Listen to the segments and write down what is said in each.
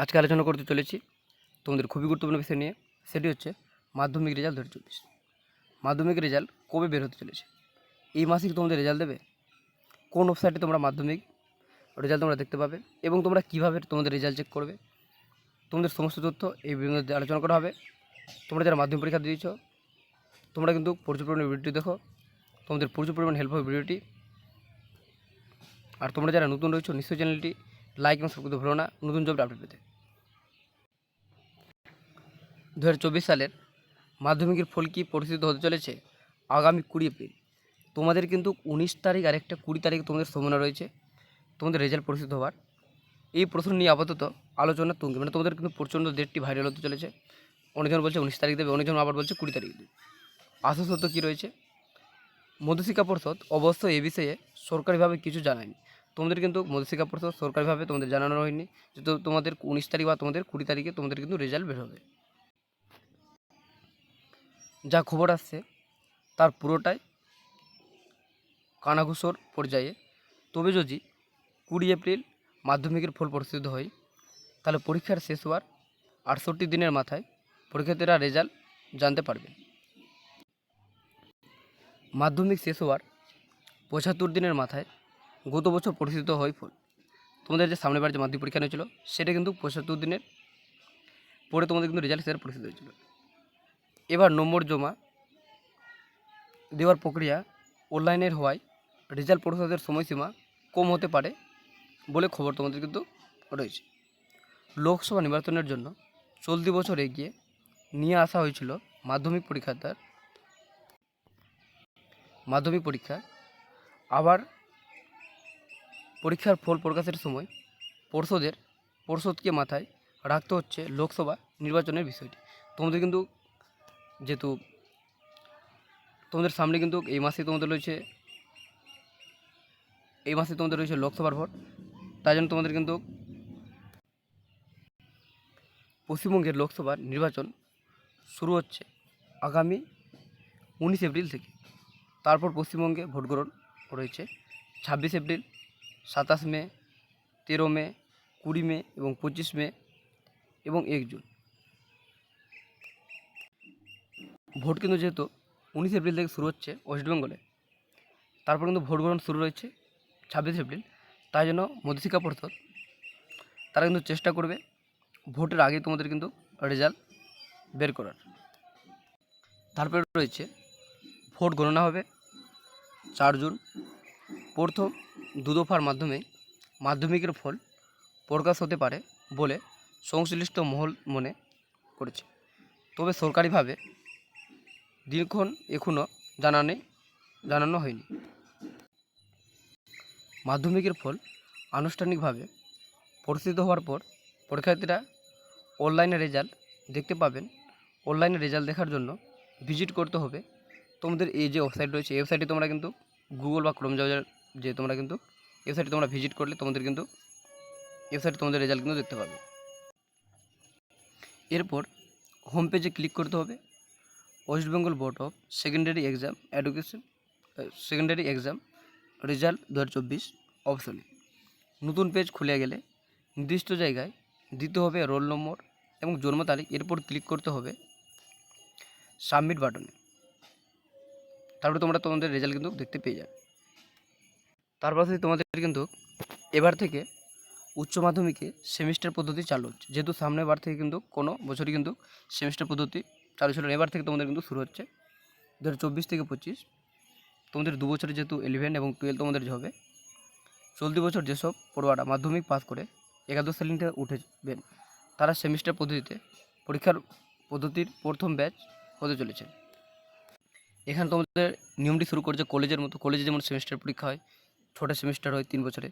আজকে আলোচনা করতে চলেছি তোমাদের খুবই গুরুত্বপূর্ণ বিষয় নিয়ে। সেটি হচ্ছে মাধ্যমিক রেজাল্ট হাজার চব্বিশ। মাধ্যমিক রেজাল্ট কবে বের হতে চলেছে? এই মাসে তোমাদের রেজাল্ট দেবে? কোন ওয়েবসাইটে তোমরা মাধ্যমিক রেজাল্ট তোমরা দেখতে পাবে এবং তোমরা কীভাবে তোমাদের রেজাল্ট চেক করবে? তোমাদের সমস্ত তথ্য এই মধ্যে আলোচনা করা হবে। তোমরা যারা মাধ্যমিক পরীক্ষা দিয়েছ, তোমরা কিন্তু প্রচুর পরিমাণে ভিডিওটি দেখো। তোমাদের প্রচুর পরিমাণে হেল্প হবে ভিডিওটি আর তোমরা যারা নতুন রয়েছো, নিশ্চয়ই চ্যানেলটি লাইক এবং করতে ভুলো না। নতুন জব আপডেট পেতে। দু হাজার চব্বিশ সালের মাধ্যমিকের ফল কি পরিস্থিত হতে চলেছে আগামী কুড়ি এপ্রিল? তোমাদের কিন্তু উনিশ তারিখ আর একটা কুড়ি তারিখ তোমাদের সময় রয়েছে। তোমাদের রেজাল্ট পরিস্থিত হওয়ার। এই প্রশ্ন নিয়ে আপাতত আলোচনা তুঙ্গে। মানে তোমাদের কিন্তু প্রচণ্ড ডেটটি ভাইরাল হতে চলেছে। অনেকজন বলছে উনিশ তারিখ দেবে, অনেকজন আবার বলছে কুড়ি তারিখ দেবে। আসল সত্য কী রয়েছে? মধ্যশিক্ষা পর্ষদ অবশ্য এ বিষয়ে সরকারিভাবে কিছু জানায়নি। তোমাদের কিন্তু মধ্যশিক্ষা পর্ষদ সরকারিভাবে তোমাদের জানানো হয়নি যে তোমাদের উনিশ তারিখ বা তোমাদের কুড়ি তারিখে তোমাদের কিন্তু রেজাল্ট বের হবে। যা খবর আসছে, তার পুরোটাই কানাঘুষোর পর্যায়ে। তবে যদি কুড়ি এপ্রিল মাধ্যমিকের ফল প্রস্তুত হয়, তাহলে পরীক্ষার শেষ হওয়ার আটষট্টি দিনের মাথায় পরীক্ষার্থীরা রেজাল্ট জানতে পারবে। মাধ্যমিক শেষ হওয়ার পঁচাত্তর দিনের মাথায় গত বছর পরিস্থিত হয় ফল। তোমাদের যে সামনেবার যে মাধ্যমিক পরীক্ষা নিয়েছিল সেটা কিন্তু পঁচাত্তর দিনের। পরে তোমাদের কিন্তু রেজাল্ট সেটার পরিস্থিত হয়েছিল। এবার নম্বর জমা দেওয়ার প্রক্রিয়া অনলাইনের হওয়ায় রেজাল্ট পরিশোধের সময়সীমা কম হতে পারে বলে খবর তোমাদের কিন্তু রয়েছে। লোকসভা নির্বাচনের জন্য চলতি বছর এগিয়ে নিয়ে আসা হয়েছিল মাধ্যমিক পরীক্ষার্থার মাধ্যমিক পরীক্ষা আবার পরীক্ষার ফল প্রকাশের সময় পর্ষদের, পর্ষদকে মাথায় রাখতে হচ্ছে লোকসভা নির্বাচনের বিষয়টি। তোমাদের কিন্তু যেহেতু, তোমাদের সামনে কিন্তু এই মাসে তোমাদের রয়েছে, এই মাসে তোমাদের রয়েছে লোকসভার ভোট। তাই জন্য তোমাদের কিন্তু পশ্চিমবঙ্গের লোকসভার নির্বাচন শুরু হচ্ছে আগামী উনিশ এপ্রিল থেকে। তারপর পশ্চিমবঙ্গে ভোট গ্রহণ রয়েছে ছাব্বিশ এপ্রিল সাতাশ মে, তেরো মে, কুড়ি মে এবং পঁচিশ মে এবং এক জুন। ভোট কিন্তু যেহেতু উনিশ এপ্রিল থেকে শুরু হচ্ছে ওয়েস্ট বেঙ্গলে, তারপর কিন্তু ভোট গ্রহণ শুরু রয়েছে ছাব্বিশ এপ্রিল। তাই জন্য মধ্যশিক্ষা পরিষদ, তারা কিন্তু চেষ্টা করবে ভোটের আগে তোমাদের কিন্তু রেজাল্ট বের করার। তারপরে রয়েছে ভোট গণনা হবে চার জুন। প্রথম দুদফার মাধ্যমে মাধ্যমিকের ফল প্রকাশ হতে পারে বলে সংশ্লিষ্ট মহল মনে করেছে। তবে সরকারিভাবে দিনক্ষণ এখনও জানানে, জানানো হয়নি। মাধ্যমিকের ফল আনুষ্ঠানিকভাবে প্রস্তুত হওয়ার পর পরীক্ষার্থীরা অনলাইনে রেজাল্ট দেখতে পাবেন। অনলাইনে রেজাল্ট দেখার জন্য ভিজিট করতে হবে। তোমাদের এই যে ওয়েবসাইট রয়েছে, এই ওয়েবসাইটে তোমরা কিন্তু গুগল বা ক্রোম ব্রাউজার যে তোমরা কিন্তু ওয়েবসাইটে তোমরা ভিজিট করলে তোমাদের কিন্তু ওয়েবসাইটে তোমাদের রেজাল্ট কিন্তু দেখতে পাবে। এরপর হোম পেজে ক্লিক করতে হবে। West Bengal board of secondary exam education secondary exam result দু হাজার চব্বিশ অপশনে নতুন পেজ খুলে গেলে নির্দিষ্ট জায়গায় দিতে হবে রোল নম্বর এবং জন্ম তারিখ। এরপর ক্লিক করতে হবে সাবমিট বাটনে তারপরে তোমরা তোমাদের রেজাল্ট কিন্তু দেখতে পেয়ে যাবে। তারপর থেকে তোমাদের কিন্তু এবার থেকে উচ্চ মাধ্যমিকে সেমিস্টার পদ্ধতি চালু হচ্ছে। যেহেতু সামনের বার থেকে কিন্তু কোনো বছরই কিন্তু সেমিস্টার পদ্ধতি চালু ছিল এবার থেকে তোমাদের কিন্তু শুরু হচ্ছে দু হাজার চব্বিশ থেকে পঁচিশ। তোমাদের দু বছরে যেহেতু ইলেভেন এবং টুয়েলভ তোমাদের হবে, চলতি বছর যেসব পড়ুয়ারা মাধ্যমিক পাস করে, একাদশ শ্রেণীতে উঠেবেন, তারা সেমিস্টার পদ্ধতিতে পরীক্ষার পদ্ধতির প্রথম ব্যাচ হতে চলেছে। এখানে তোমাদের নিয়মটি শুরু করেছে কলেজের মতো। কলেজে যেমন সেমিস্টার পরীক্ষা হয় ছোটো সেমিস্টার হয় তিন বছরে।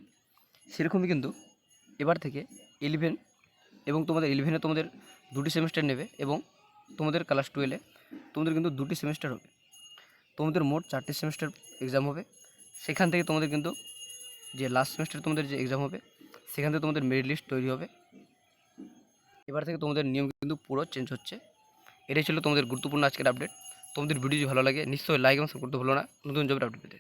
সেরকমই কিন্তু এবার থেকে ইলেভেন এবং তোমাদের ইলেভেনে তোমাদের দুটি সেমিস্টার নেবে এবং তোমাদের ক্লাস টুয়েলভে তোমাদের কিন্তু দুটি সেমিস্টার হবে। তোমাদের মোট চারটি সেমিস্টার এক্সাম হবে। সেখান থেকে তোমাদের কিন্তু যে লাস্ট সেমিস্টার তোমাদের যে এক্সাম হবে, সেখান থেকে তোমাদের মেরিট লিস্ট তৈরি হবে। এবার থেকে তোমাদের নিয়ম কিন্তু পুরো চেঞ্জ হচ্ছে। এটাই ছিল তোমাদের গুরুত্বপূর্ণ আজকের আপডেট তোমাদের ভিডিও যদি ভালো লাগে, নিশ্চয়ই লাইক এবং সাপোর্ট করতে ভুলো না। নতুন জবের আপডেট পেতে।